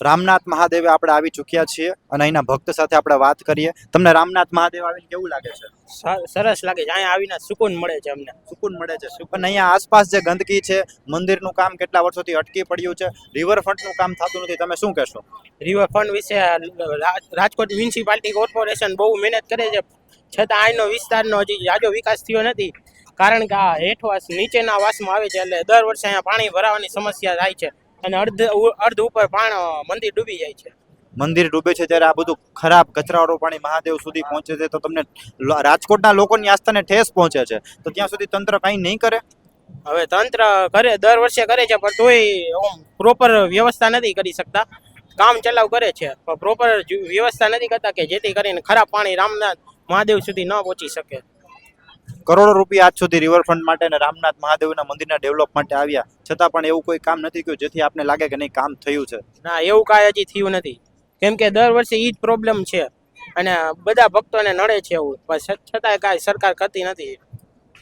રામનાથ મહાદેવે આપણે આવી ચૂક્યા છીએ અને અહીંના ભક્ત સાથે આપણે વાત કરીએ. તમને રામનાથ મહાદેવ આવીને કેવું લાગે છે? સરસ લાગે છે. અહીંયા આવીને સુકૂન મળે છે અમને. સુકૂન મળે છે. પણ અહીંયા આસપાસ જે ગંદકી છે મંદિરનું કામ કેટલા વર્ષોથી અટકી પડ્યું છે રિવરફ્રન્ટનું કામ થતું નથી. તમે શું કહેશો? રિવરફ્રન્ટ વિશે રાજકોટ મ્યુનિસિપાલિટી કોર્પોરેશન બહુ મહેનત કરે છે. છતાં અહીંનો વિસ્તારનો હજી જાજો વિકાસ થયો નથી. કારણ કે આ હેઠવાસ નીચેના વાસમાં આવે છે એટલે દર વર્ષે અહીંયા પાણી ભરાવાની સમસ્યા થાય છે. અને અર્ધ અર્ધ ઉપર પાણ મંદિર ડૂબી જાય છે. મંદિર ડૂબે છે ત્યારે આ બધું ખરાબ કચરાવાળું પાણી મહાદેવ સુધી પહોંચે છે તો તમને રાજકોટના લોકોની આસ્થાને ઠેસ પહોંચે છે. તો ત્યાં સુધી તંત્ર કંઈ નહીં કરે? હવે તંત્ર કરે દર વર્ષે કરે છે પણ તોય પ્રોપર વ્યવસ્થા નથી કરી શકતા. કામ ચલાવ કરે છે પણ પ્રોપર વ્યવસ્થા નથી કરતા કે જેથી કરીને ખરાબ પાણી રામનાથ મહાદેવ સુધી ન પહોંચી શકે. કરોડો રૂપિયા આજ સુધી રિવરફ્રન્ટ માટે અને રામનાથ મહાદેવના મંદિરના ડેવલપ માટે આવ્યા. છતાં પણ એવું કોઈ કામ નથી થયું જેથી આપને લાગે કે નહીં કામ થયું છે. ના, એવું કાંઈ હજી થયું નથી. કેમ કે દર વર્ષે એ જ પ્રોબ્લેમ છે. અને બધા ભક્તોને નડે છે એવું. પણ છતાંય કાંઈ સરકાર કરતી નથી.